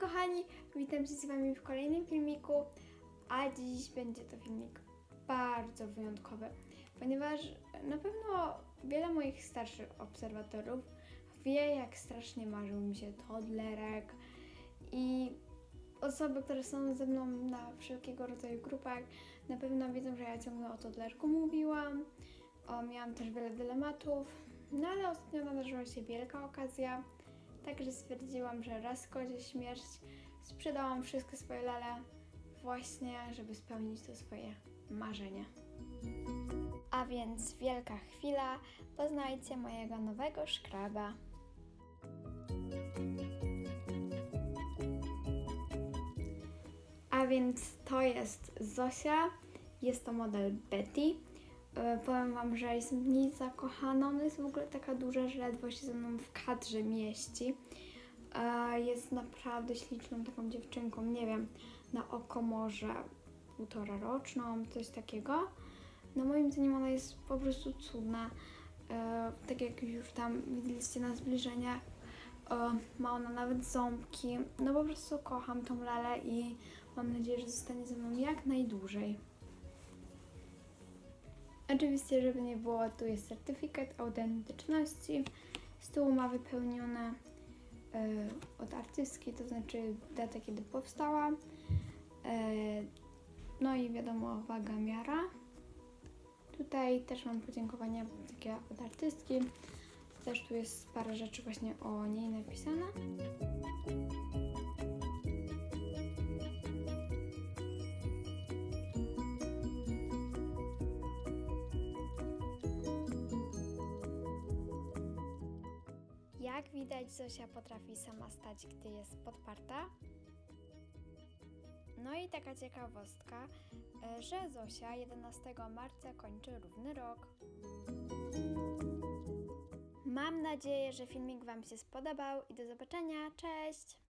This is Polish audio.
Kochani, witam się z Wami w kolejnym filmiku, a dziś będzie to filmik bardzo wyjątkowy, ponieważ na pewno wiele moich starszych obserwatorów wie jak strasznie marzył mi się toddlerek i osoby, które są ze mną na wszelkiego rodzaju grupach na pewno wiedzą, że ja ciągle o toddlerku mówiłam, o, miałam też wiele dylematów, no ale ostatnio nadarzyła się wielka okazja, Także stwierdziłam, że raz kozie śmierć sprzedałam wszystkie swoje lale właśnie, żeby spełnić to swoje marzenie. A więc wielka chwila, poznajcie mojego nowego szkraba. A więc to jest Zosia, jest to model Betty. E, Powiem Wam, że jestem w niej zakochana. Ona jest w ogóle taka duża, że ledwo się ze mną w kadrze mieści. E, Jest naprawdę śliczną taką dziewczynką, nie wiem, na oko może półtora roczną, coś takiego. No moim zdaniem ona jest po prostu cudna. E, Tak jak już tam widzieliście na zbliżeniach, ma ona nawet ząbki. No po prostu kocham tą lalę i mam nadzieję, że zostanie ze mną jak najdłużej. Oczywiście, żeby nie było, tu jest certyfikat autentyczności. Z tyłu ma wypełnione e, od artystki, to znaczy data, kiedy powstała. E, no i wiadomo, waga, miara. Tutaj też mam podziękowania takie od artystki. Też tu jest parę rzeczy właśnie o niej napisane. Jak widać, Zosia potrafi sama stać, gdy jest podparta. No i taka ciekawostka, e, że Zosia 11 marca kończy równy rok. Mam nadzieję, że filmik Wam się spodobał i do zobaczenia. Cześć!